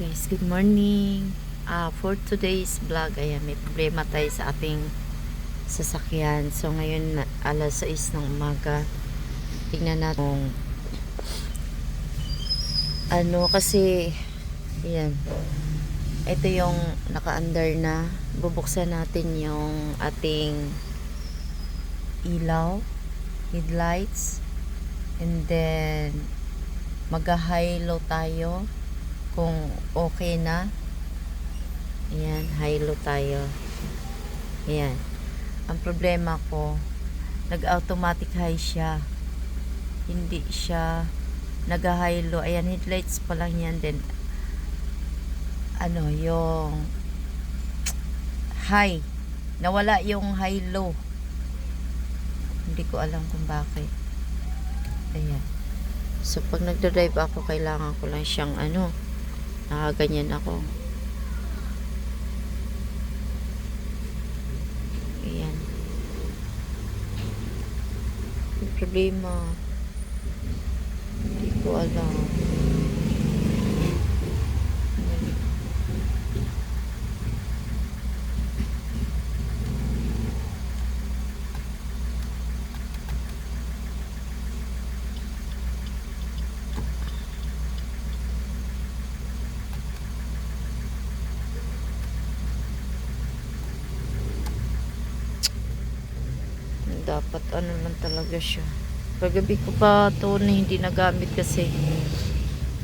guys, good morning. Ah, for today's vlog, ayan, may problema tayo sa ating sasakyan. So, ngayon, alas 6 ng umaga. Tingnan natin kung ano, kasi, ayan, ito yung naka-under na. Bubuksan natin yung ating ilaw, headlights, and then, mag-high low tayo kung okay na. Ayan, high low tayo. Ayan. Ang problema ko, nag-automatic high siya. Hindi siya nag-high low. Ayan, headlights pa lang yan. Then, ano, yung high. Nawala yung high low. Hindi ko alam kung bakit. Ayan. So, pag nagda-drive ako, kailangan ko lang siyang ano, nakaganyan ako. Ayan. Yung problema, hindi ko alam. Ayan. Dapat ano lang talaga siya. Kagabi ko pa to na hindi nagamit kasi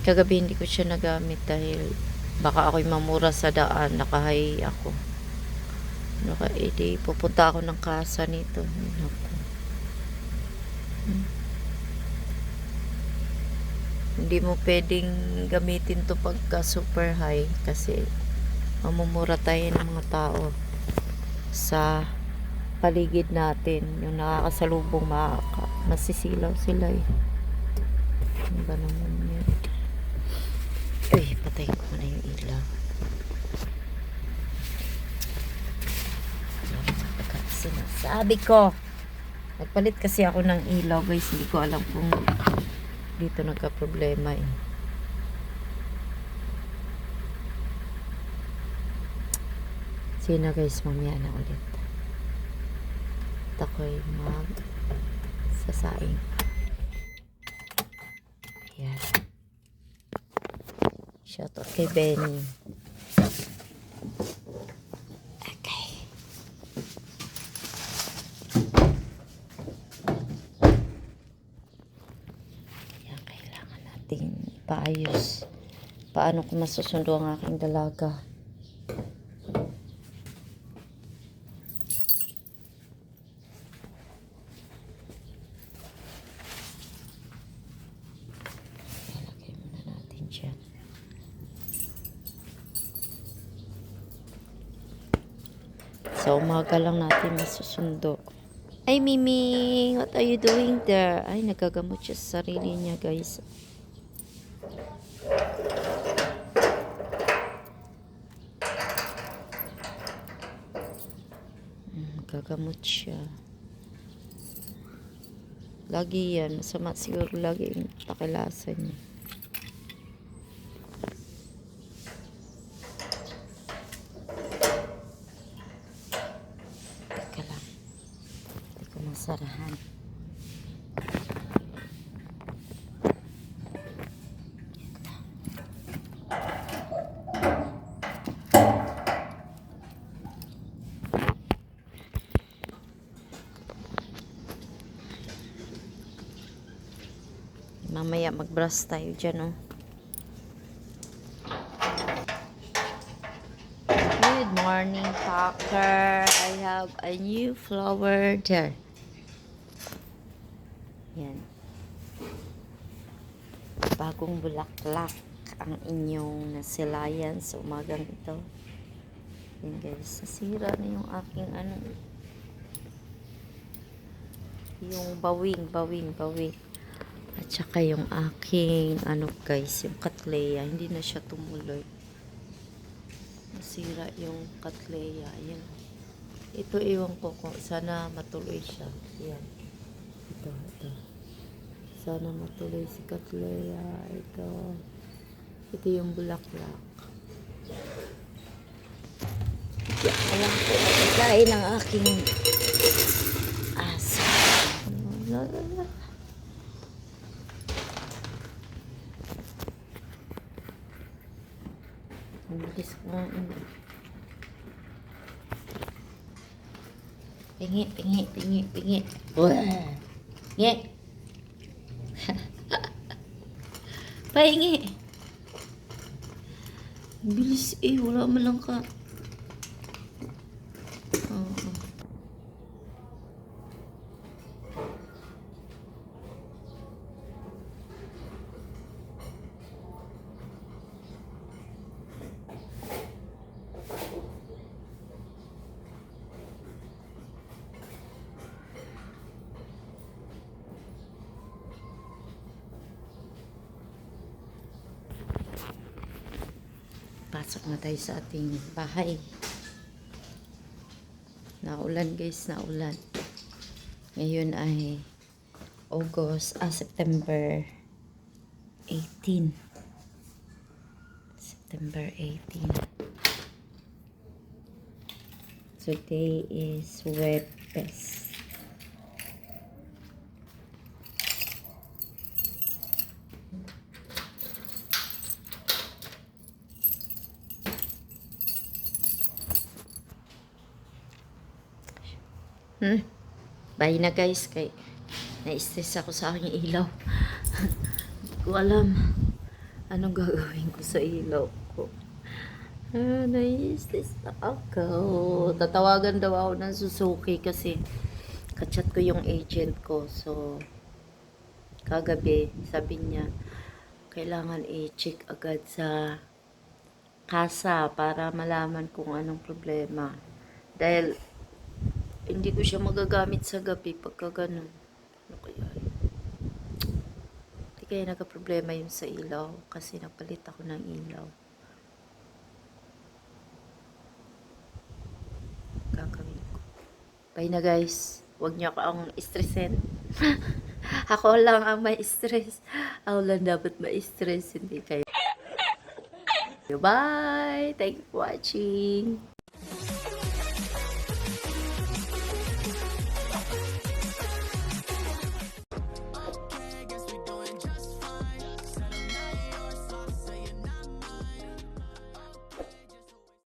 kagabi hindi ko siya nagamit dahil baka ako'y mamura sa daan. Nakahay ako. Naka, edi, pupunta ako ng kasa nito. Naku. Hmm. Hindi mo pwedeng gamitin to pagka super high kasi mamumura tayo ng mga tao sa paligid natin yung nakakasalubong makaka masisilaw sila eh. Ano ba naman yun. Uy patay ko na yung ilaw. Sinasabi ko! Nagpalit kasi ako ng ilaw guys. Hindi ko alam kung dito nagka problema eh. Sige na guys, mamaya na ulit. At ako'y mag sasaing. Ayan. Shout out kay Benny. Okay. Ayan, kailangan natin paayos. Paano ko masusundo ang aking dalaga? Lalagay muna natin dyan. Sa umaga lang natin masusundo. Ay, Mimi! What are you doing there? Ay, nagagamot siya sa sarili niya, guys. Mm, gagamot siya. Lagi yan. Masama siguro lagi yung pakilasan niya. Teka lang. Hindi ko masarahan. Mamaya mag-brush tayo dyan, oh. Good morning, Tucker. I have a new flower there. Yan. Bagong bulaklak ang inyong nasilayan sa umagang ito. Yan guys, nasira na yung aking ano. Yung bawing, bawing, bawing. At saka yung aking, ano guys, yung katleya, hindi na siya tumuloy. Nasira yung katleya. Ayan. Ito iwan ko ko. Sana matuloy siya. Ayan. Ito, ito. Sana matuloy si katleya. Ito. Ito yung bulaklak. Ayan ko. Kain ang aking Ang bilis kumain. Pingi, pingi, pingi, pingi. Wah! Nge! Pahingi! Bilis eh, wala man lang ka. Pasok na tayo sa ating bahay. Naulan guys, naulan. Ngayon ay August, ah, September 18. September 18. Today is Webes. Hmm. Bye na guys. Kay na-stress ako sa aking ilaw. Hindi ko alam anong gagawin ko sa ilaw ko. Ah, na-stress na ako. Tatawagan daw ako ng Suzuki kasi kachat ko yung agent ko. So, kagabi, sabi niya, kailangan i-check agad sa kasa para malaman kung anong problema. Dahil hindi ko siya magagamit sa gabi pagka ganun. Ano kaya? Hindi kaya nagka-problema yun sa ilaw kasi napalit ako ng ilaw. Gagawin ko. Bye na guys. Huwag niyo ako ang stressin. ako lang ang may stress. Ako lang dapat may stress, hindi kayo. Bye! Thank you for watching.